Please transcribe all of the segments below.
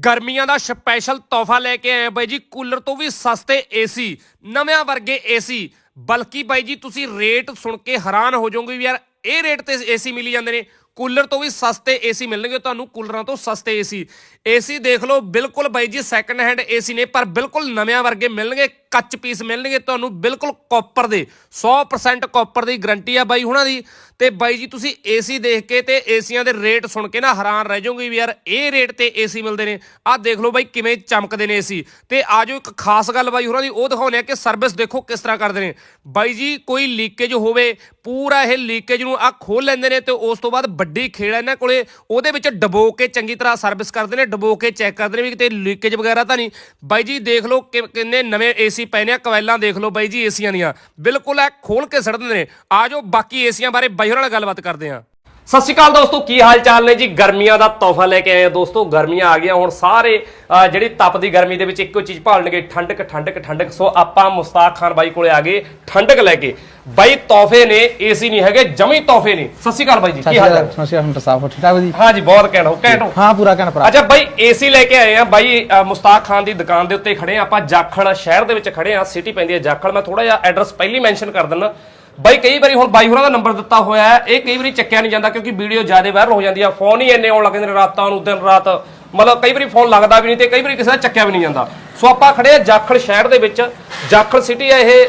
ਗਰਮੀਆਂ ਦਾ ਸਪੈਸ਼ਲ ਤੋਹਫਾ ਲੈ ਕੇ ਆਏ ਬਾਈ ਜੀ। ਕੂਲਰ ਤੋਂ ਵੀ ਸਸਤੇ ਏਸੀ, ਨਵਿਆਂ ਵਰਗੇ ਏਸੀ। ਬਲਕਿ ਬਾਈ ਜੀ, ਤੁਸੀਂ ਰੇਟ ਸੁਣ ਕੇ ਹੈਰਾਨ ਹੋ ਜਾਓਗੇ ਵੀ ਯਾਰ, ਇਹ ਰੇਟ ਤੇ ਏਸੀ ਮਿਲੀ ਜਾਂਦੇ ਨੇ। ਕੂਲਰ ਤੋਂ ਵੀ ਸਸਤੇ ਏਸੀ ਮਿਲਣਗੇ, ਤੁਹਾਨੂੰ ਕੂਲਰਾਂ ਤੋਂ ਸਸਤੇ ਏਸੀ। ਏਸੀ ਦੇਖ ਲਓ, ਬਿਲਕੁਲ ਬਾਈ ਜੀ ਸੈਕੰਡ ਹੈਂਡ ਏਸੀ ਨੇ, ਪਰ ਬਿਲਕੁਲ ਨਵਿਆਂ ਵਰਗੇ ਮਿਲਣਗੇ, ਕੱਚ ਪੀਸ ਮਿਲਣਗੇ ਤੁਹਾਨੂੰ ਬਿਲਕੁਲ ਕਾਪਰ ਦੇ 100% ਕਾਪਰ ਦੀ ਗਰੰਟੀ ਆ ਬਾਈ ਹੁਣਾਂ ਦੀ। ਤੇ ਬਾਈ ਜੀ, ਤੁਸੀਂ ਏਸੀ ਦੇਖ ਕੇ ਤੇ ਏਸੀਆਂ ਦੇ ਰੇਟ ਸੁਣ ਕੇ ਨਾ ਹੈਰਾਨ ਰਹਿ ਜਾਓਗੇ ਵੀ ਯਾਰ, ਇਹ ਰੇਟ ਤੇ ਏਸੀ ਮਿਲਦੇ ਨੇ। ਆਹ ਦੇਖ ਲਓ ਬਾਈ, ਕਿਵੇਂ ਚਮਕਦੇ ਨੇ ਏਸੀ। ਤੇ ਆਜੋ ਇੱਕ ਖਾਸ ਗੱਲ ਬਾਈ ਹੋਰਾਂ ਦੀ, ਉਹ ਦਿਖਾਉਂਦੇ ਆ ਕਿ ਸਰਵਿਸ ਦੇਖੋ ਕਿਸ ਤਰ੍ਹਾਂ ਕਰਦੇ ਨੇ। ਬਾਈ ਜੀ, ਕੋਈ ਲੀਕੇਜ ਹੋਵੇ, ਪੂਰਾ ਇਹ ਲੀਕੇਜ ਨੂੰ ਆ ਖੋਲ ਲੈਂਦੇ ਨੇ ਤੇ ਉਸ ਤੋਂ ਬਾਅਦ ਵੱਡੀ ਖੇੜ ਇਹਨਾਂ ਕੋਲੇ, ਉਹਦੇ ਵਿੱਚ ਡਬੋ ਕੇ ਚੰਗੀ ਤਰ੍ਹਾਂ ਸਰਵਿਸ ਕਰਦੇ ਨੇ ਡਬੋ ਕੇ ਚੈੱਕ ਕਰਦੇ ਨੇ ਵੀ ਕਿਤੇ ਲੀਕੇਜ ਵਗੈਰਾ ਤਾਂ ਨਹੀਂ। ਬਾਈ ਜੀ, ਦੇਖ ਲਓ ਕਿੰਨੇ ਨਵੇਂ ਏਸੀ ਪਏ ਨੇ ਕਵੈਲਾਂ ਦੇਖ ਲਓ ਬਾਈ ਜੀ, ਏਸੀਆਂ ਦੀਆਂ। ਬਿਲਕੁਲ ਐ ਖੋਲ ਕੇ ਸੜ ਦਿੰਦੇ ਨੇ। ਆਜੋ ਬਾਕੀ ਏਸੀਆਂ ਬਾਰੇ ਬਾਈ ਹੋਰਾਂ ਨਾਲ ਗੱਲਬਾਤ ਕਰਦੇ ਆ ਸਤਿ ਸ਼੍ਰੀ ਅਕਾਲ ਦੋਸਤੋ ਕੀ ਹਾਲ ਚਾਲ ਨੇ ਜੀ? ਗਰਮੀਆਂ ਦਾ ਤੋਹਫਾ ਲੈ ਕੇ ਆਏ ਆ ਦੋਸਤੋ ਗਰਮੀਆਂ ਆ ਗਈਆਂ। ਹੁਣ ਸਾਰੇ ਜਿਹੜੀ ਤਪਦੀ ਗਰਮੀ ਦੇ ਵਿੱਚ ਇੱਕੋ ਚੀਜ਼ ਭਾਲਣਗੇ ਠੰਡਕ ਠੰਡਕ ਠੰਡਕ। ਸੋ ਆਪਾਂ ਮੁਸਤਾਕ ਖਾਨ ਬਾਈ ਕੋਲੇ ਆ ਗਏ ਠੰਡਕ ਲੈ ਕੇ। ਬਾਈ ਤੋਹਫੇ ਨੇ ਏਸੀ ਨਹੀਂ ਹੈਗੇ ਜਮੀ ਤੋਹਫੇ ਨੇ। ਸਤਿ ਸ਼੍ਰੀ ਅਕਾਲ ਬਾਈ ਜੀ ਕੀ ਹਾਲ ਚਾਲ ਸਮਸਿਆ ਹੁਣ ਤਾਂ ਸਾਫ਼ ਹੋ ਠੀਕ ਠਾਕ ਜੀ? ਹਾਂ ਜੀ ਬਹੁਤ ਘੈਂਟ ਹੋ ਘੈਂਟ ਹੋ। ਹਾਂ ਪੂਰਾ ਕਹਿਣਾ ਭਰਾ। ਅੱਛਾ ਬਾਈ ਏਸੀ ਲੈ ਕੇ ਆਏ ਆ ਬਾਈ ਮੁਸਤਾਕ ਖਾਨ ਦੀ ਦੁਕਾਨ ਦੇ ਉੱਤੇ ਖੜੇ ਆ ਆਪਾਂ ਜਾਖਲ ਸ਼ਹਿਰ ਦੇ ਵਿੱਚ ਖੜੇ ਆ ਸਿਟੀ ਪੈਂਦੀ ਹੈ ਜਾਖਲ। ਮੈਂ ਥੋੜਾ ਜਿਹਾ ਐਡਰੈਸ ਪਹਿਲੀ ਮੈਂਸ਼ਨ ਕਰ ਦਿੰਦਾ। ਬਾਈ, ਕਈ ਵਾਰੀ ਹੁਣ ਬਾਈ ਹੋਰਾਂ ਦਾ ਨੰਬਰ ਦਿੱਤਾ ਹੋਇਆ ਹੈ, ਇਹ ਕਈ ਵਾਰੀ ਚੱਕਿਆ ਨਹੀਂ ਜਾਂਦਾ ਕਿਉਂਕਿ ਵੀਡੀਓ ਜ਼ਿਆਦਾ ਵਾਇਰਲ ਹੋ ਜਾਂਦੀ ਆ। ਫੋਨ ਹੀ ਇੰਨੇ ਆਉਣ ਲੱਗ ਜਾਂਦੇ ਨੇ ਰਾਤਾਂ ਨੂੰ, ਦਿਨ ਰਾਤ। ਮਤਲਬ ਕਈ ਵਾਰੀ ਫੋਨ ਲੱਗਦਾ ਵੀ ਨਹੀਂ ਤੇ ਕਈ ਵਾਰੀ ਕਿਸੇ ਦਾ ਚੱਕਿਆ ਵੀ ਨਹੀਂ ਜਾਂਦਾ। ਸੋ ਆਪਾਂ ਖੜੇ ਆ ਜਾਖਲ ਸ਼ਹਿਰ ਦੇ ਵਿੱਚ। ਜਾਖਲ ਸਿਟੀ ਆ ਇਹ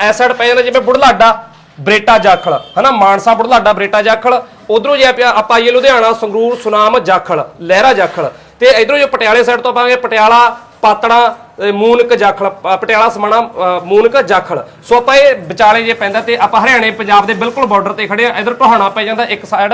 ਐਸਡ ਪੈ ਜਾਂਦਾ ਜਿਵੇਂ ਬੁਢਲਾਡਾ, ਬਰੇਟਾ ਜਾਖਲ ਹਨਾ? ਮਾਨਸਾ, ਬੁਢਲਾਡਾ, ਬਰੇਟਾ ਜਾਖਲ ਉਧਰੋਂ ਜੇ ਆਪਾਂ ਆਪਾਂ ਆਈਏ ਲੁਧਿਆਣਾ, ਸੰਗਰੂਰ, ਸੁਨਾਮ ਜਾਖਲ ਲਹਿਰਾ ਜਾਖਲ ਤੇ ਇਧਰੋਂ ਜੇ ਪਟਿਆਲੇ ਸਾਈਡ ਤੋਂ ਆਪਾਂਗੇ ਪਟਿਆਲਾ, ਪਾਤੜਾ ਮੂਨਕ ਜਾਖਲ ਪਟਿਆਲਾ ਸਮਾਣਾ ਮੂਨਕ ਜਾਖਲ। ਸੋ ਆਪਾਂ ਇਹ ਵਿਚਾਲੇ ਜੇ ਪੈਂਦਾ ਤੇ ਆਪਾਂ ਹਰਿਆਣੇ ਪੰਜਾਬ ਦੇ ਬਿਲਕੁਲ ਬਾਰਡਰ ਤੇ ਖੜੇ ਆ। ਇਧਰ ਟੋਹਾਣਾ ਪੈ ਜਾਂਦਾ ਇੱਕ ਸਾਈਡ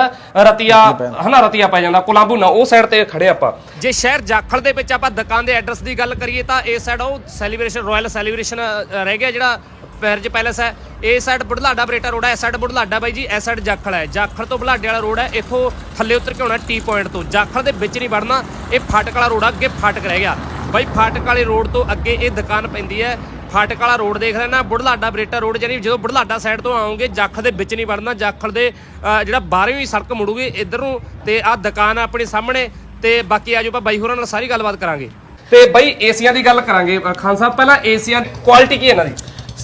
ਰਤੀਆ ਹਨਾ ਰਤੀਆ ਪੈ ਜਾਂਦਾ ਕੋਲਾਂਬੂਨਾ ਉਹ ਸਾਈਡ ਤੇ ਖੜੇ ਆਪਾਂ। ਜੇ ਸ਼ਹਿਰ ਜਾਖਲ ਦੇ ਵਿੱਚ ਆਪਾਂ ਦੁਕਾਨ ਦੇ ਐਡਰੈਸ ਦੀ ਗੱਲ ਕਰੀਏ ਤਾਂ ਇਸ ਸਾਈਡ ਉਹ ਸੈਲੀਬ੍ਰੇਸ਼ਨ ਰਾਇਲ ਸੈਲੀਬ੍ਰੇਸ਼ਨ ਰਹਿ ਗਿਆ ਜਿਹੜਾ ਪੈਰਜ ਪੈਲਸ ਹੈ। ਇਹ ਸਾਈਡ ਬੁਢਲਾਡਾ ਬਰੇਟਾ ਰੋਡ ਹੈ ਇਸ ਸਾਈਡ ਬੁਢਲਾਡਾ ਬਾਈ ਜੀ ਇਸ ਸਾਈਡ ਜਾਖਲ ਹੈ ਜਾਖਲ ਤੋਂ ਬੁਢਲਾਡੇ ਵਾਲਾ ਰੋਡ ਹੈ ਇੱਥੋਂ ਥੱਲੇ ਉਤਰ ਕੇ ਆਉਣਾ ਟੀ ਪੁਆਇੰਟ ਤੋਂ। ਜਾਖਲ ਦੇ ਵਿੱਚ ਨਹੀਂ ਵੜਨਾ ਇਹ ਫਾਟਕ ਵਾਲਾ ਰੋਡ ਆ ਅੱਗੇ ਫਾਟਕ ਰਹਿ ਗਿਆ। ਬਾਈ ਫਾਟਕ ਵਾਲੇ ਰੋਡ ਤੋਂ ਅੱਗੇ ਇਹ ਦੁਕਾਨ ਪੈਂਦੀ ਹੈ। ਫਾਟਕ ਵਾਲਾ ਰੋਡ ਦੇਖ ਲੈਣਾ ਬੁਢਲਾਡਾ ਬਰੇਟਾ ਰੋਡ ਯਾਨੀ ਜਦੋਂ ਬੁਢਲਾਡਾ ਸਾਈਡ ਤੋਂ ਆਉਂਗੇ ਜਾਖਲ ਦੇ ਵਿੱਚ ਨਹੀਂ ਵੜਨਾ ਜਾਖਲ ਦੇ ਅਹ, ਜਿਹੜਾ 12ਵੀਂ ਸੜਕ ਮੁੜੂਗੀ ਇੱਧਰ ਨੂੰ ਤੇ ਆਹ ਦੁਕਾਨ ਆ ਆਪਣੇ ਸਾਹਮਣੇ ਤੇ ਬਾਕੀ ਆਜੋ ਆਪਾਂ ਬਾਈ ਹੋਰਾਂ ਨਾਲ ਸਾਰੀ ਗੱਲਬਾਤ ਕਰਾਂਗੇ। ਤੇ ਬਾਈ ਏਸੀਆਂ ਦੀ ਗੱਲ ਕਰਾਂਗੇ ਖਾਨ ਸਾਹਿਬ ਪਹਿਲਾਂ ਏਸੀਆਂ ਦੀ ਕੁਆਲਿਟੀ ਕੀ ਹੈ ਇਹਨਾਂ ਦੀ?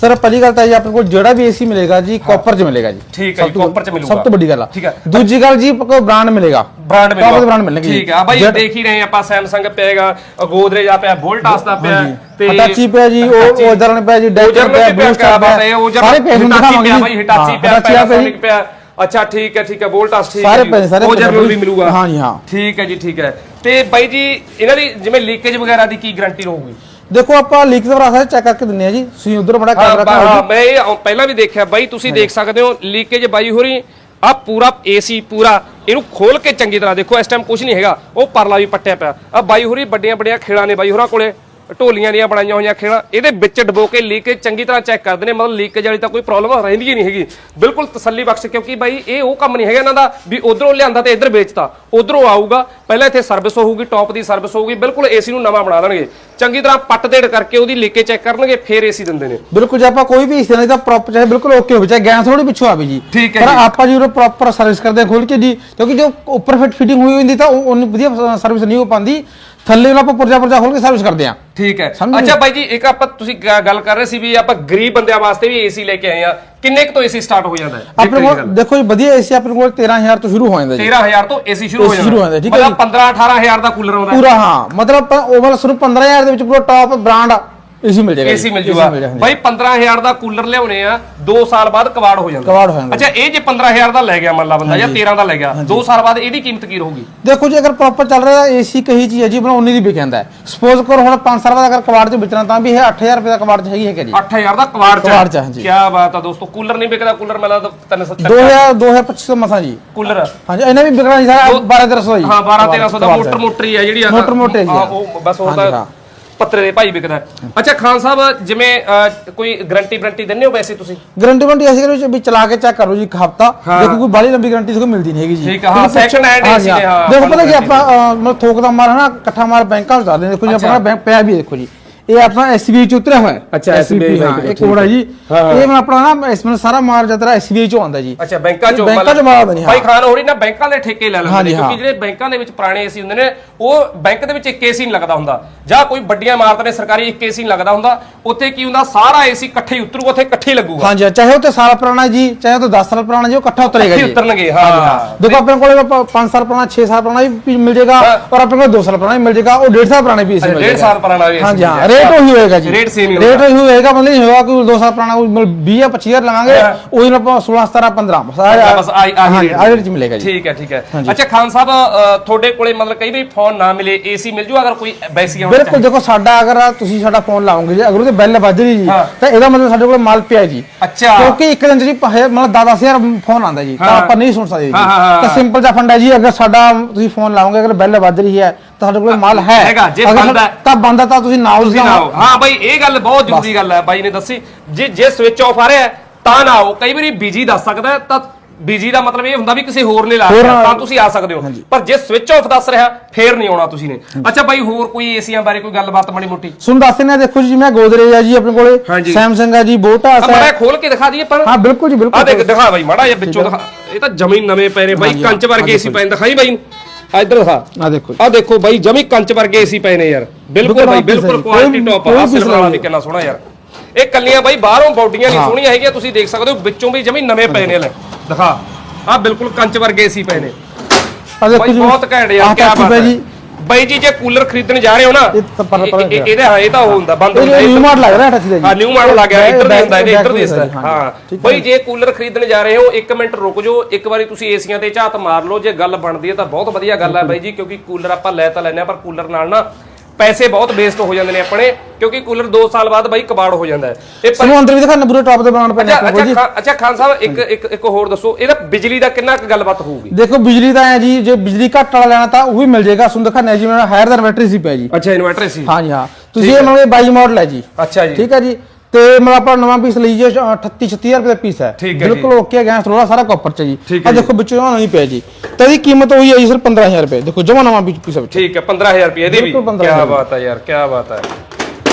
ਸਰ ਪਹਿਲੀ ਗੱਲ ਤਾਂ ਜੀ ਆਪਣੇ ਕੋਲ ਜਿਹੜਾ ਵੀ ਏਸੀ ਮਿਲੇਗਾ ਜੀ ਕਾਪਰ 'ਚ ਮਿਲੇਗਾ ਜੀ। ਠੀਕ ਹੈ ਜੀ, copper 'ਚ ਮਿਲੂਗਾ। ਸਭ ਤੋਂ ਵੱਡੀ ਗੱਲ ਆ। ਠੀਕ ਹੈ। ਦੂਜੀ ਗੱਲ ਜੀ ਕੋਲ ਬ੍ਰਾਂਡ ਮਿਲੇਗਾ। ਬ੍ਰਾਂਡ Top ਦੇ brand ਮਿਲਣਗੇ ਜੀ। ਠੀਕ ਆ। ਬਾਈ ਜਿਹੜਾ- ਦੇਖ ਹੀ ਰਹੇ ਆਪਾਂ ਸੈਮਸੰਗ ਪਿਆਗਾ ਗੋਦਰੇਜ ਆ ਪਿਆ ਵੋਲਟਾਸ ਦਾ ਪਿਆ ਹਟਾਚੀ ਪਿਆ ਜੀ ਉਹ ਉਧਰ ਨੇ ਪਿਆ ਜੀ ਡੈਕਰ ਪਿਆ ਬਾਤ ਹੈ ਪਿਆ ਉਹ ਸਾਰੇ ਨੂੰ ਦਿਖਾਵਾਂਗੇ ਪਿਆ ਬਾਈ ਹਿਟਾਚੀ ਹਾਂ, ਪਿਆ ਪੈਨਾਸੋਨਿਕ ਪਿਆ ਅੱਛਾ ਠੀਕ ਹੈ ਠੀਕ ਹੈ ਵੋਲਟਾਸ ਠੀਕ ਸਾਰੇ ਹੈ ਪੈਸੇ, ਸਾਰੇ ਉਹ ਜਰਨਲ ਵੀ ਮਿਲੂਗਾ। ਹਾਂ ਜੀ, ਹਾਂ। ਠੀਕ ਹੈ ਜੀ ਠੀਕ ਹੈ। ਤੇ ਬਾਈ ਜੀ ਇਹਨਾਂ ਦੀ ਜਿਵੇਂ ਲੀਕੇਜ ਵਗੈਰਾ ਦੀ ਕੀ ਗਾਰੰਟੀ ਰਹੂਗੀ? ਦੇਖੋ ਆਪਾਂ ਲੀਕ ਦਾ ਰਾਸਾ ਚੈੱਕ ਕਰਕੇ ਦਿੰਨੇ ਆ ਜੀ। ਤੁਸੀਂ ਉਧਰ ਬੜਾ ਹਾਂ ਕੈਮਰਾ ਹਾਂ, ਰੱਖਿਆ ਮੈਂ ਇਹ ਪਹਿਲਾਂ ਵੀ ਦੇਖਿਆ ਬਾਈ ਤੁਸੀਂ ਦੇਖ ਸਕਦੇ ਹੋ ਲੀਕੇਜ ਬਾਈ ਹੋ ਰਹੀ ਆ ਪੂਰਾ ਏਸੀ ਪੂਰਾ ਇਹਨੂੰ ਖੋਲ ਕੇ ਚੰਗੀ ਤਰ੍ਹਾਂ ਦੇਖੋ ਇਸ ਟਾਈਮ ਕੁਝ ਨਹੀਂ ਹੈਗਾ ਉਹ ਪਰਲਾ ਵੀ ਪੱਟਿਆ ਪਿਆ। ਆ ਬਾਈ ਹੋਰੀ ਵੱਡੀਆਂ ਵੱਡੀਆਂ ਖੇੜਾਂ ਨੇ ਬਾਈ ਹੋਰਾਂ ਕੋਲੇ। ਢੋਲੀਆਂ ਦੀਆਂ ਬਣਾਈਆਂ ਹੋਈਆਂ ਖੇੜਾਂ ਇਹਦੇ ਵਿੱਚ ਡਬੋ ਕੇ ਲੀਕੇਜ ਚੰਗੀ ਤਰ੍ਹਾਂ ਚੈੱਕ ਕਰਦੇ ਨੇ ਮਤਲਬ ਲੀਕੇਜ ਵਾਲੀ ਤਾਂ ਕੋਈ ਪ੍ਰੋਬਲਮ ਰਹਿੰਦੀ ਹੀ ਨਹੀਂ ਹੈਗੀ। ਬਿਲਕੁਲ ਤਸੱਲੀ ਬਖਸ਼ ਕਿਉਂਕਿ ਬਾਈ ਇਹ ਉਹ ਕੰਮ ਨਹੀਂ ਹੈਗਾ ਇਹਨਾਂ ਦਾ ਵੀ ਉਧਰੋਂ ਲਿਆਂਦਾ ਤੇ ਇੱਧਰ ਵੇਚਤਾ ਉਧਰੋਂ ਆਊਗਾ ਪਹਿਲਾਂ ਇੱਥੇ ਸਰਵਿਸ ਹੋਊਗੀ ਟੌਪ ਦੀ ਸਰਵਿਸ ਹੋਊਗੀ ਬਿਲਕੁਲ ਏਸੀ ਨੂੰ ਨਵਾਂ ਬਣਾ ਦੇਣਗੇ। ਚੰਗੀ ਤਰ੍ਹਾਂ ਪੱਟ ਦੇੜ ਕਰਕੇ ਉਹਦੀ ਲੀਕੇਜ ਚੈੱਕ ਕਰਨਗੇ ਫੇਰ ਏਸੀ ਦਿੰਦੇ ਨੇ। ਬਿਲਕੁਲ ਜੇ ਆਪਾਂ ਕੋਈ ਵੀ ਹਿੱਸੇ ਨਾਲ ਤਾਂ ਪ੍ਰੋਪਰ ਚਾਹੇ ਬਿਲਕੁਲ ਓਕੇ ਹੋਵੇ ਚਾਹੇ ਗੈਸ ਥੋੜੀ ਪਿੱਛੋਂ ਆਵੇ ਜੀ। ਠੀਕ ਹੈ ਪਰ ਜੀ। ਆਪਾਂ ਜਦੋਂ ਪ੍ਰੋਪਰ ਸਰਵਿਸ ਕਰਦੇ ਖੋਲ ਕੇ ਜੀ ਕਿਉਂਕਿ ਜੋ ਉੱਪਰ ਫਿਟ ਫਿਟਿੰਗ ਹੋਈ ਹੁੰਦੀ ਤਾਂ ਉਹ ਉਹਨੂੰ ਵਧੀਆ ਸਰਵਿਸ ਨਹੀਂ ਹੋ ਪਾਉਂਦੀ। ਥੱਲੇ ਨੂੰ ਆਪਾਂ ਪੁਰਜਾ ਪੁਰਜਾ ਖੋਲ ਕੇ ਸਰਵਿਸ ਕਰਦੇ ਹਾਂ। ਠੀਕ ਹੈ। ਸਮਝ ਅੱਛਾ ਬਾਈ ਜੀ ਇੱਕ ਆਪਾਂ ਤੁਸੀਂ ਗ- ਗੱਲ ਕਰ ਰਹੇ ਸੀ ਵੀ ਆਪਾਂ ਗਰੀਬ ਬੰਦਿਆਂ ਵਾਸਤੇ ਵੀ ਏਸੀ ਲੈ ਕੇ ਆਏ ਆ। ਕਿੰਨੇ ਕੁ ਤੋਂ ਏਸੀ ਸਟਾਰਟ ਹੋ ਜਾਂਦਾ ਹੈ? ਆਪਣੇ ਕੋਲ ਦੇਖੋ ਜੀ ਵਧੀਆ ਏਸੀ ਆਪਣੇ ਕੋਲ 13000 ਤੋਂ ਸ਼ੁਰੂ ਹੋ ਜਾਂਦਾ ਜੀ। 13000 ਤੋਂ ਏਸੀ ਸ਼ੁਰੂ ਹੋ AC ਜਾਂਦਾ। ਸ਼ੁਰੂ ਹੋ ਜਾਂਦਾ, ਠੀਕ ਹੈ ਮਤਲਬ 15 18000 ਦਾ ਕੂਲਰ ਆਉਂਦਾ ਪੂਰਾ ਹਾਂ। ਮਤਲਬ ਆਪਾਂ ਓਵਰ ਸ਼ੁਰੂ 15000 ਦੇ ਵਿੱਚ ਪੂਰਾ ਟਾਪ ਬ੍ਰਾਂਡ ਏਸੀ ਮਿਲ ਜਾਏਗਾ ਏਸੀ ਮਿਲ ਜੂਗਾ। ਬਾਈ 15000 ਦਾ ਕੂਲਰ ਲਿਆਉਣੇ ਆ 2 ਸਾਲ ਬਾਅਦ ਕਵਾੜ ਹੋ ਜਾਂਦਾ। ਕਵਾੜ ਹੋ ਜਾਂਦਾ। ਅੱਛਾ ਇਹ ਜੇ 15000 ਦਾ ਲੈ ਗਿਆ ਮੰਨ ਲਾ ਬੰਦਾ ਜਾਂ 13 ਦਾ ਲੈ ਗਿਆ 2 ਸਾਲ ਬਾਅਦ ਇਹਦੀ ਕੀਮਤ ਕੀ ਰਹੂਗੀ? ਦੇਖੋ ਜੀ ਅਗਰ ਪ੍ਰੋਪਰ ਚੱਲ ਰਿਹਾ ਏਸੀ ਕਹੀ ਚੀਜ਼ ਹੈ ਜੀ ਬਣਾ ਉਨੀ ਦੀ ਵਿਕ ਜਾਂਦਾ ਹੈ। ਸਪੋਜ਼ ਕਰੋ ਹੁਣ 5 ਸਾਲ ਬਾਅਦ ਅਗਰ ਕਵਾੜ ਚ ਵੇਚਣਾ ਤਾਂ ਵੀ ਇਹ 8000 ਰੁਪਏ ਦਾ ਕਵਾੜ ਚ ਹੈਗੀ ਹੈ ਜੀ। 8000 ਦਾ ਕਵਾੜ ਚ ਕਵਾੜ ਚ, ਹਾਂਜੀ। ਕੀ ਬਾਤ ਆ ਦੋਸਤੋ ਕੂਲਰ ਨਹੀਂ ਵਿਕਦਾ ਕੂਲਰ ਮੈਂ ਲੱਗਦਾ 370 2000 2025 ਤੋਂ ਮਸਾਂ ਜੀ। ਕੂਲਰ। ਹਾਂਜੀ ਇਹਨਾਂ ਵੀ ਵਿਕਣਾ ਜੀ ਸਾਰਾ 12 1300 ਜੀ। ਹਾਂ 12 1300 ਦਾ ਮੋਟਰ। ਮੋਟਰ ਹੀ ਜਿਹੜੀ ਆ ਮੋਟਰ ਮੋਟਰ ਹੀ। ਉਹ ਬਸ ਉਹ ਤਾਂ। ਪੱਤਰੇ ਦੇ ਭਾਈ ਵਿਕਦਾ ਹੈ। ਅੱਛਾ ਖਾਨ ਸਾਹਿਬ ਜਿਵੇਂ ਅਹ, ਕੋਈ ਗਾਰੰਟੀ ਵਾਰੰਟੀ ਦਿੰਦੇ ਹੋ ਵੈਸੇ ਤੁਸੀਂ ਗਾਰੰਟੀ ਵਾਰੰਟੀ ਐਸੀ ਕਰੋ ਵੀ ਚਲਾ ਕੇ ਚੈੱਕ ਕਰੋ ਜੀ ਇੱਕ ਹਫਤਾ। ਦੇਖੋ ਕੋਈ ਬਾਲੀ ਲੰਬੀ ਗਾਰੰਟੀ ਕੋਈ ਮਿਲਦੀ ਨਹੀਂ ਹੈਗੀ ਜੀ ਠੀਕ ਆ, ਹਾਂ, ਕਿਉਂਕਿ second hand AC ਹਾਂ, ਦੇਖੋ ਪਤਾ ਕੀ ਆਪਾਂ ਮਤਲਬ ਥੋਕ ਦਾ ਮਾਲ ਹੈ ਨਾ ਇਕੱਠਾ ਮਾਲ ਬੈਂਕਾਂ ਵਿੱਚ ਨੇ ਦੇਖੋ ਜੀ। ਆਪਣਾ ਬੈਂਕ ਪਿਆ ਵੀ ਹੈ ਦੇਖੋ ਜੀ ਇਹ ਆਪਣਾ ਐਸਬੀਆਈ ਚ ਉਤਰਿਆ ਹੋਇਆ ਹੈ। ਅੱਛਾ, SBI, ਹਾਂ ਬੈਂਕ ਤੋਂ, ਕੋਡ ਹੈ ਜੀ ਹਾਂ, ਹਾਂ। ਇਹ ਮੈਂ ਆਪਣਾ ਨਾ ਇਸ ਵਿੱਚ ਸਾਰਾ ਮਾਲ ਜਤਰਾ ਐਸਬੀਆਈ ਚੋਂ ਆਉਂਦਾ ਜੀ ਅੱਛਾ ਬੈਂਕਾਂ ਚੋਂ ਬੈਂਕਾਂ ਚੋਂ ਮਾਲ ਨਹੀਂ ਭਾਈ ਖਾਨ ਹੋਰੀ ਨਾ ਬੈਂਕਾਂ ਦੇ ਠੇਕੇ ਲੈ ਲੈਂਦੇ ਨੇ ਹਾਂਜੀ, ਕਿਉਂਕਿ ਹਾਂ। ਜਿਹੜੇ ਬੈਂਕਾਂ ਦੇ ਵਿੱਚ ਪੁਰਾਣੇ ਏਸੀ ਹੁੰਦੇ ਨੇ ਉਹ ਬੈਂਕ ਦੇ ਵਿੱਚ ਇੱਕ ਏਸੀ ਨਹੀਂ ਲੱਗਦਾ ਹੁੰਦਾ ਜਾਂ ਕੋਈ ਵੱਡੀਆਂ ਇਮਾਰਤਾਂ ਨੇ ਸਰਕਾਰੀ ਇੱਕ ਏਸੀ ਨਹੀਂ ਲੱਗਦਾ ਹੁੰਦਾ ਉੱਥੇ ਕੀ ਹੁੰਦਾ ਸਾਰਾ ਏਸੀ ਇਕੱਠੇ ਹੀ ਉਤਰੂਗਾ ਉੱਥੇ ਇਕੱਠੇ ਹੀ ਲੱਗੂਗਾ ਹਾਂਜੀ ਚਾਹੇ ਉਹ ਤੇ ਸਾਲ ਪੁਰਾਣਾ ਜੀ ਚਾਹੇ ਉਹ ਤੇ 10 ਸਾਲ ਪੁਰਾਣਾ ਜੀ ਉਹ ਇਕੱਠਾ ਉਤਰੇਗਾ ਇਕੱਠੇ ਜੀ ਉਤਰਨਗੇ ਹਾਂ ਦੇਖੋ ਆਪਣੇ ਕੋਲੇ 5 ਸਾਲ ਪੁਰਾਣਾ 6 ਸਾਲ ਪੁਰਾਣਾ ਵੀ ਮਿਲ ਜਾਏਗਾ ਹਾਂ। ਔਰ ਆਪਣੇ ਕੋਲ 2 ਸਾਲ ਪੁਰਾਣਾ ਵੀ ਮਿਲ ਜਾਏਗਾ ਉਹ 1.5 ਸਾਲ ਪੁਰਾਣਾ ਵੀ ਮਿਲ ਡੇਢ ਜਾਏਗਾ ਸਾਲ ਪੁਰਾਣਾ AC ਹਾਂਜੀ ਹਾਂ। ਰੇਟ ਉਹੀ ਹੋਏਗਾ ਜੀ ਰੇਟ same ਹੀ ਰੇਟ ਹੋਏਗਾ। ਉਹੀ ਹੋਏਗਾ ਮਤਲਬ ਨਹੀਂ ਹੋਏਗਾ ਕਿ 2 ਸਾਲ ਪੁਰਾਣਾ ਮਤਲਬ 20 ਜਾਂ 25 ਹਜ਼ਾਰ ਲਵਾਂਗੇ ਹਾਂ। ਉਹੀ ਨਾਲ ਆਪਾਂ 16 17 15 ਸਾਰੇ ਬਸ ਆਹੀ ਆਹੀ ਰੇਟ ਰੇਟ ਮਿਲੇਗਾ ਜੀ ਠੀਕ ਹੈ ਠੀਕ ਹੈ। ਅੱਛਾ ਖਾਨ ਸਾਹਿਬ ਤੁਹਾਡੇ ਕੋਲੇ ਮਤਲਬ ਕਈ ਵੀ ਫੋਨ ਨਾ ਮਿਲੇ ਏਸੀ ਮਿਲ ਜੂ ਅਗਰ ਕੋਈ ਵੈਸੀ ਆਉਣਾ ਬਿਲਕੁਲ ਦੇਖੋ ਸਾਡਾ ਅਗਰ ਤੁਸੀਂ ਸਾਡਾ ਫੋਨ ਲਾਓਗੇ ਜੀ ਅਗਰ ਉਹਦੇ ਬੈਲ ਵੱਜ ਰਹੀ ਜੀ। ਤਾਂ ਇਹਦਾ ਮਤਲਬ ਸਾਡੇ ਕੋਲ ਮਾਲ ਪਿਆ ਜੀ ਅੱਛਾ ਕਿਉਂਕਿ ਇੱਕ ਦਿਨ ਚ ਜੀ ਪ- ਮਤਲਬ 10000 ਫੋਨ ਆਉਂਦਾ ਜੀ ਤਾਂ। ਆਪਾਂ ਨਹੀਂ ਸੁਣ ਸਕਦੇ ਜੀ ਤਾਂ। ਸਿੰਪਲ ਜਿਹਾ ਫੰਡ ਜੀ ਅਗਰ ਸਾਡਾ ਤੁਸੀਂ ਫੋਨ ਲਾਓਗੇ ਅਗਰ ਬੈਲ ਵੱਜ ਰਹੀ ਹੈ ਤਾਂ ਸਾਡੇ ਕੋਲ ਮਾਲ ਹੈ। ਹੈਗਾ, ਜੇ ਅਗਰ ਬੰਦ ਹੈ। ਤਾਂ ਬੰਦਾ ਤਾਂ ਤੁਸੀਂ ਨਾ ਤੁਸੀਂ ਨਾ ਆਓ। ਹਾਂ। ਬਾਈ ਇਹ ਗੱਲ ਬਹੁਤ ਜ਼ਰੂਰੀ ਗੱਲ ਹੈ ਬਾਈ ਨੇ ਦੱਸੀ। ਜੇ ਜੇ ਸਵਿਚ ਆਫ ਆ ਰਿਹਾ ਹੈ, ਤਾਂ ਨਾ ਆਓ। ਕਈ ਵਾਰੀ ਬਿਜ਼ੀ ਦੱਸ ਸਕਦਾ ਹੈ, ਤਾਂ ਬਿਜ਼ੀ ਦਾ ਮਤਲਬ ਇਹ ਹੁੰਦਾ ਵੀ ਕਿਸੇ ਹੋਰ ਨੇ ਲਾ ਹੋਰ ਲਿਆ ਨਾਲ- ਤਾਂ ਤੁਸੀਂ ਆ ਸਕਦੇ ਹੋ। ਪਰ ਜੇ ਸਵਿਚ ਆਫ ਦੱਸ ਰਿਹਾ ਫੇਰ ਨਹੀਂ ਆਉਣਾ ਤੁਸੀਂ ਨੇ। ਅੱਛਾ ਬਾਈ ਹੋਰ ਕੋਈ ਏਸੀਆਂ ਬਾਰੇ ਕੋਈ ਗੱਲਬਾਤ ਮਾੜੀ ਮੋਟੀ? ਸੁਣ ਦੱਸਦੇ ਨੇ ਦੇਖੋ ਜੀ ਮੈਂ ਗੋਦਰੇਜ ਹੈ ਜੀ ਆਪਣੇ ਕੋਲੇ। ਹਾਂਜੀ। ਸੈਮਸੰਗ ਹੈ ਜੀ ਬੋਟਾਸ ਹੈ ਜਿਹਾ ਖੋਲ ਕੇ ਦਿਖਾ ਦਈਏ ਪਰ ਹਾਂ ਬਿਲਕੁਲ ਜੀ ਆ ਬਿਲਕੁਲ ਦੇਖ ਦਿਖਾ ਬਾਈ ਮਾੜਾ ਜਿਹਾ ਵਿੱਚੋਂ ਦਿਖਾ। ਇਹ ਤਾਂ ਜਮੀ ਨਵੇਂ ਪੈ ਰਹੇ ਬਾਈ ਹਾਂਜੀ, ਕੰਚ ਵਰਗੇ ਏਸੀ ਨੇ ਦਿਖਾਈ ਬਾਈ। ਨੂੰ ਆ ਇੱਧਰ ਦਿਖਾ। ਆ ਦੇਖੋ ਆ ਦੇਖੋ ਬਾਈ ਜਮੀ ਕੰਚ ਵਰਗੇ ਏਸੀ ਪਏ ਨੇ ਯਾਰ। ਬਿਲਕੁਲ ਬਾਈ ਹੀ ਬਿਲਕੁਲ। ਕੁਆਲਿਟੀ ਟੌਪ ਆ। ਸਿਲਵਰ ਵਾਲਾ। ਕਿੰਨਾ ਸੋਹਣਾ ਯਾਰ। ਇਹ ਕੱਲੀਆਂ ਬਾਈ ਬਾਹਰੋਂ ਬੌਡੀਆਂ ਨਹੀਂ ਹਾਂ। ਸੋਹਣੀਆਂ ਹੈਗੀਆਂ ਤੁਸੀਂ ਦੇਖ ਸਕਦੇ ਹੋ। ਵਿੱਚੋਂ ਵੀ ਜਮੀ ਨਵੇਂ ਪਏ ਨੇ ਲੈ। ਦਿਖਾ। ਆ ਬਿਲਕੁਲ ਕੰਚ ਵਰਗੇ ਏਸੀ ਪਏ ਨੇ। ਆ ਦੇਖੋ ਬਹੁਤ ਘੈਂਟ ਯਾਰ ਕੀ ਬਾਤ ਹੈ। ਜੀ ਬਾਈ ਜੀ ਜੇ ਕੂਲਰ ਖਰੀਦਣ ਜਾ ਰਹੇ ਹੋ ਨਾ ਇਹ ਤਾਂ ਪਰ- ਪਰ- ਇਹ- ਇਹ- ਇਹਦਾ ਹਾਂ ਇਹ ਤਾਂ ਉਹ ਹੁੰਦਾ ਬੰਦ ਹੁੰਦਾ ਇਹ ਨਿਊ ਇਹ- ਮਾਡਲ ਲੱਗ ਰਿਹਾ ਟੱਚ ਦਾ ਜੀ। ਹਾਂ ਨਿਊ ਮਾਡਲ ਆ ਗਿਆ ਇੱਧਰ ਦੇ ਹੁੰਦਾ ਇਹਦੇ ਇੱਧਰ ਦੇ ਹੁੰਦਾ। ਹਾਂ, ਹਾਂ ਠੀਕ ਹੈ ਬਈ ਜੇ। ਕੂਲਰ ਖਰੀਦਣ ਜਾ ਰਹੇ ਹੋ ਇੱਕ ਮਿੰਟ ਰੁਕ ਜਾਓ ਇੱਕ ਵਾਰੀ ਤੁਸੀਂ ਏਸੀਆਂ ਤੇ ਝਾਤ ਮਾਰ ਲਓ ਜੇ ਗੱਲ ਬਣਦੀ ਹੈ ਤਾਂ ਬਹੁਤ ਵਧੀਆ ਗੱਲ ਹੈ ਬਾਈ ਜੀ ਕਿਉਂਕਿ ਕੂਲਰ ਆਪਾਂ ਲੈ ਤਾਂ ਲੈਨੇ ਆ ਪਰ ਕੂਲਰ ਨਾਲ ਨਾ ਪੈਸੇ ਬਹੁਤ ਵੇਸਟ ਹੋ ਜਾਂਦੇ ਨੇ ਆਪਣੇ ਕਿਉਂਕਿ ਕੂਲਰ 2 ਸਾਲ ਬਾਅਦ ਬਾਈ ਕਬਾੜ ਹੋ ਜਾਂਦਾ ਹੈ। ਇਹ ਪਰ- ਸਾਨੂੰ ਅੰਦਰ ਵੀ ਦਿਖਾ ਨੰਬਰ ਟਾਪ ਤੇ ਬਣਾਉਣ ਪੈਣੇ ਅੱਛਾ ਅੱਛਾ ਖਾਨ- ਅੱਛਾ ਖਾਨ ਸਾਹਿਬ ਇੱਕ ਇੱਕ ਇੱਕ ਹੋਰ ਦੱਸੋ ਇਹਦਾ ਬਿਜਲੀ ਦਾ ਕਿੰਨਾ ਕੁ ਗੱਲਬਾਤ ਹੋਊਗੀ? ਦੇਖੋ ਬਿਜਲੀ ਦਾ ਹੈ ਜੀ ਜੇ ਬਿਜਲੀ ਘੱਟ ਵਾਲਾ ਲੈਣਾ ਤਾਂ ਉਹ ਵੀ ਮਿਲ ਜਾਏਗਾ। ਸੁਣ ਦਿਖਾਣੇ ਜੀ ਮੈਂ ਹਾਇਰ ਦਾ ਇਨਵਰਟਰ ਸੀ ਪਿਆ ਜੀ। ਅੱਛਾ ਇਨਵਰਟਰ ਸੀ। ਹਾਂ। ਜੀ ਹਾਂ। ਤੁਸੀਂ ਇਹ ਮੰਗੇ 22 ਮਾਡਲ ਹੈ ਜੀ। ਅੱਛਾ ਜੀ। ਠੀਕ ਹੈ ਜੀ। ਤੇ ਮੈਂ ਆਪਣਾ ਨਵਾਂ ਪੀਸ ਲਈ ਜੀ 38 36000 ਰੁਪਏ ਦਾ ਪੀਸ ਹੈ। ਠੀਕ ਹੈ ਜੀ। ਬਿਲਕੁਲ ਓਕੇ ਗੈਸ ਥੋੜਾ ਸਾਰਾ ਕਾਪਰ ਚ ਜੀ। ਠੀਕ ਆ ਜੀ। ਦੇਖੋ ਵਿੱਚੋਂ ਨਹੀਂ ਪਿਆ ਜੀ। ਤੇ ਇਹਦੀ ਕੀਮਤ ਹੋਈ ਹੈ ਜੀ ਸਿਰਫ 15000 ਰੁਪਏ। ਦੇਖੋ ਜਮਾ ਨਵਾਂ ਪੀਸ ਵਿੱਚ। ਠੀਕ ਹੈ 15000 ਰੁਪਏ ਇਹਦੀ ਵੀ। ਬਿਲਕੁਲ ਕੀ 15,000 ਬਾਤ ਹੈ ਯਾਰ ਕੀ ਬਾਤ ਹੈ।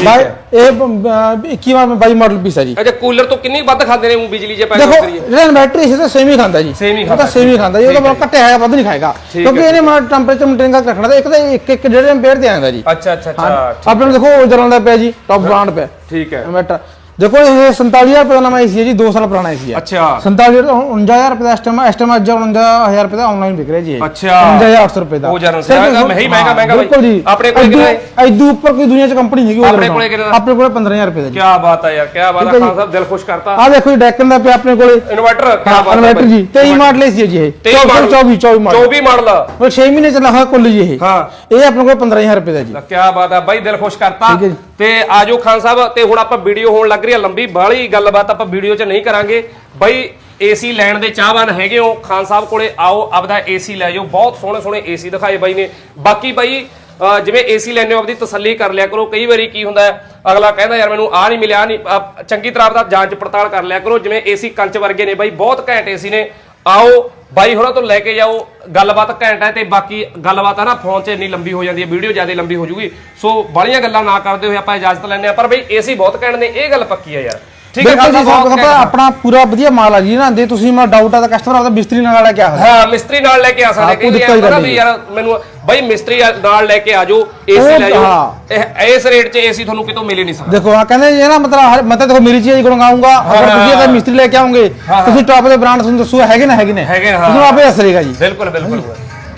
ਬਾਈ ਇਹ 21 ਵਾਰ 22 ਮਾਡਲ ਪੀਸ ਹੈ ਜੀ। ਅੱਛਾ ਕੂਲਰ ਤੋਂ ਕਿੰਨੀ ਵੱਧ ਖਾਂਦੇ ਨੇ ਉਹ ਬਿਜਲੀ ਜੇ ਪੈਸੇ ਦੇਖੋ ਕਰੀਏ? ਜਿਹੜਾ ਇਨਵਰਟਰ ਸੀ ਤਾਂ ਸੇਮ ਹੀ ਖਾਂਦਾ ਜੀ। Same ਹੀ ਖਾਂਦਾ, ਸੇਮ ਹੀ ਖਾਂਦਾ ਜੀ। ਉਹ ਤਾਂ ਠੀਕ ਹੈ ਬਹੁਤ ਘੱਟਿਆ ਹੈ ਵੱਧ ਨਹੀਂ ਖਾਏਗਾ। ਕਿਉਂਕਿ ਇਹਨੇ ਮਾਰ ਟੈਂਪਰੇਚਰ ਮੇਨਟੇਨ ਕਰਕੇ ਰੱਖਣਾ ਤਾਂ ਇੱਕ ਤਾਂ ਇੱਕ ਇੱਕ ਡੇਢ ਐਂਪੀਅਰ ਤੇ ਆਉਂਦਾ ਜੀ। ਅੱਛਾ ਅੱਛਾ ਅੱਛਾ ਆਪਣੇ ਦੇਖੋ ਉਹ ਜਲਾਂ ਦਾ ਪਿਆ ਜੀ ਟੌਪ ਬ੍ਰਾਂਡ ਪਿਆ। ਠੀਕ ਹੈ। ਇਨਵਰਟਰ ਦੇਖੋ ਇਹ 47000 ਰੁਪਏ ਦਾ ਨਵਾਂ ਏਸੀ ਹੈ ਜੀ 2 ਸਾਲ ਪੁਰਾਣਾ ਏਸੀ ਹੈ ਅੱਛਾ 47000 49000 ਰੁਪਏ ਦਾ ਐਸਟਮ ਐਸਟਮ ਅੱਜ 49000 ਰੁਪਏ ਦਾ ਆਨਲਾਈਨ ਵਿਕ ਰਿਹਾ ਜੀ ਇਹ। ਅੱਛਾ। 49800 ਰੁਪਏ ਦਾ ਉਹ ਸਿਰਫ ਮਹਿੰਗਾ, ਮਹਿੰਗਾ, ਮਹਿੰਗਾ, ਬਾਈ। ਬਿਲਕੁਲ ਜੀ ਆਪਣੇ ਕੋਲ ਕਿੰਨਾ ਹੈ? ਐਦੂ ਉੱਪਰ ਕੋਈ ਦੁਨੀਆ 'ਚ ਕੰਪਨੀ ਨਹੀਂ ਹੈਗੀ ਉਹਦੇ ਆਪਣੇ ਨਾਲੋਂ। ਕੋਲੇ ਕਿੰਨਾ? ਆਪਣੇ ਕੋਲੇ 15000 ਰੁਪਏ ਦਾ ਜੀ ਕੀ ਬਾਤ ਹੈ ਯਾਰ ਕੀ ਬਾਤ ਠੀਕ ਹੈ ਖਾਨ ਜੀ। ਸਾਹਿਬ ਦਿਲ ਖੁਸ਼ ਕਰਤਾ ਆ ਦੇਖੋ ਜੀ ਡੈਕਨ ਦਾ ਪਿਆ ਆਪਣੇ ਕੋਲੇ ਇਨਵਰਟਰ ਕੀ ਬਾਤ ਹੈ ਇਨਵਰਟਰ। ਜੀ 23 ਮਾਡਲ ਏਸੀ ਹੈ ਜੀ ਇਹ 23 ਮਾਡਲ 24 24 ਮਾਡਲ 24 ਮਾਡਲ ਉਹ 6 ਮਹੀਨੇ ਚੱਲਾ ਹੋਇਆ ਕੁੱਲ ਜੀ ਇਹ ਹਾਂ ਇਹ ਆਪਣੇ ਕੋਲ 15000 ਰੁਪਏ ਦਾ ਜੀ ਕੀ ਬਾਤ ਹੈ ਬਾਈ ਦਿਲ ਖੁਸ਼ ਕਰਤਾ ਠੀਕ ਹੈ ਜੀ। ਤੇ ਆਜੋ ਖਾਨ ਸਾਹਿਬ, ਤੇ ਹੁਣ ਆਪਾਂ ਵੀਡੀਓ ਹੋਣ ਲੱਗ ਰਹੀ ਹੈ ਲੰਬੀ, ਬਾਹਲੀ ਗੱਲਬਾਤ ਆਪਾਂ ਵੀਡੀਓ 'ਚ ਨਹੀਂ ਕਰਾਂਗੇ। ਬਾਈ ਏਸੀ ਲੈਣ ਦੇ ਚਾਹਵਾਨ ਹੈਗੇ ਹੋ, ਖਾਨ ਸਾਹਿਬ ਕੋਲੇ ਆਓ, ਆਪਦਾ ਏਸੀ ਲੈ ਜਾਓ, ਬਹੁਤ ਸੋਹਣੇ ਸੋਹਣੇ ਏਸੀ ਦਿਖਾਏ ਬਾਈ ਨੇ। ਬਾਕੀ ਬਾਈ ਅਹ ਜਿਵੇਂ ਏਸੀ ਲੈਣੇ ਹੋ, ਆਪਦੀ ਤਸੱਲੀ ਕਰ ਲਿਆ ਕਰੋ। ਕਈ ਵਾਰੀ ਕੀ ਹੁੰਦਾ, ਅਗਲਾ ਕਹਿੰਦਾ, ਯਾਰ, ਮੈਨੂੰ ਆ ਨਹੀਂ ਮਿਲਿਆ ਨਹੀਂ ਚੰਗੀ ਤਰ੍ਹਾਂ ਆਪਦਾ ਜਾਂਚ ਪੜਤਾਲ ਕਰ ਲਿਆ ਕਰੋ। ਜਿਵੇਂ ਏਸੀ ਕੰਚ ਵਰਗੇ ਨੇ ਬਾਈ, ਬਹੁਤ ਘੈਂਟ ਏਸੀ ਨੇ। ਆਓ ਬਾਈ ਹੋਰਾਂ ਤੋਂ ਲੈ ਕੇ ਜਾਓ ਗੱਲਬਾਤ ਘੈਂਟ ਹੈ ਤੇ ਬਾਕੀ ਗੱਲਬਾਤ ਹੈ ਨਾ ਫੋਨ 'ਚ ਇੰਨੀ ਲੰਬੀ ਹੋ ਜਾਂਦੀ ਹੈ ਵੀਡੀਓ ਜ਼ਿਆਦਾ ਲੰਬੀ ਹੋ ਜੂਗੀ ਸੋ ਬਾਲੀਆਂ ਗੱਲਾਂ ਨਾ ਕਰਦੇ ਹੋਏ ਆਪਾਂ ਇਜਾਜ਼ਤ ਲੈਂਦੇ ਆ ਪਰ ਬਈ ਏਸੀ ਬਹੁਤ ਘੈਂਟ ਨੇ ਇਹ ਗੱਲ ਪੱਕੀ ਹੈ ਯਾਰ ਠੀਕ ਹੈ ਖਾਲਸਾ ਸਾਹਿਬ ਘੈਂਟ। ਆਪਣਾ ਪੂਰਾ ਵਧੀਆ ਮਾਲ ਆ ਜੀ ਨਾ ਜੇ ਤੁਸੀਂ ਮਾ ਡਾਊਟ ਆ ਤਾਂ ਕਸਟਮਰ ਆਪਦਾ ਮਿਸਤਰੀ ਨਾਲ ਵਾਲਾ ਕਿਆ ਹੋਇਆ ਹਾਂ ਮਿਸਤਰੀ ਨਾਲ ਲੈ ਕੇ ਆ ਸਕਦੇ ਨਹੀਂ। ਯਾਰ ਮੈਨੂੰ ਬਾਈ ਮਿਸਤਰੀ ਨਾਲ ਲੈ ਕੇ ਆਜੋ ਏਸੀ ਲੈ ਜਾਓ। ਇਹ ਇਸ ਰੇਟ 'ਚ ਏਸੀ ਤੁਹਾਨੂੰ ਕਿਤੋਂ ਮਿਲ ਹੀ ਨਹੀਂ ਸਕਦਾ। ਦੇਖੋ ਹਾਂ ਕਹਿੰਦੇ ਜੀ ਨਾ ਮਤਲਬ ਹਰ ਮੈਂ ਤਾਂ ਦੇਖੋ ਮੇਰੀ ਚੀਜ਼ ਗੁਣਗਾਉਂਗਾ ਅਗਰ ਤੁਸੀਂ ਇਹਦਾ ਮਿਸਤਰੀ ਲੈ ਕੇ ਆਉਂਗੇ ਤੁਸੀਂ ਟੌਪ ਦੇ ਬ੍ਰਾਂਡ ਤੁਹਾਨੂੰ ਦੱਸੋ ਹੈਗੇ ਨਾ ਹੈਗੇ ਨੇ। ਹੈਗੇ, ਹਾਂ। ਤੁਹਾਨੂੰ ਆਪੇ ਅਸਰੇਗਾ ਜੀ। ਬਿਲਕੁਲ ਬਿਲਕੁਲ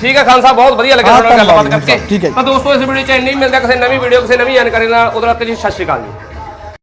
ਠੀਕ ਹੈ ਖਾਨ ਸਾਹਿਬ ਬਹੁਤ ਵਧੀਆ ਲੱਗਿਆ ਹਾਂ, ਤੁਹਾਡੇ ਨਾਲ ਗੱਲਬਾਤ ਧੰਨਵਾਦ ਜੀ, ਕਰਕੇ। ਠੀਕ ਹੈ। ਤਾਂ ਦੋਸਤੋ ਇਸ ਵੀਡੀਓ 'ਚ ਇੰਨੀ ਮਿਲਦਾ ਕਿਸੇ ਨਵੀਂ ਵੀਡੀਓ ਕਿਸੇ ਨਵੀਂ ਜਾਣਕਾਰੀ ਨਾਲ। ਉਦੋਂ ਤੱਕ ਜੀ ਸਤਿ ਸ਼੍ਰੀ ਅਕਾਲ ਜੀ।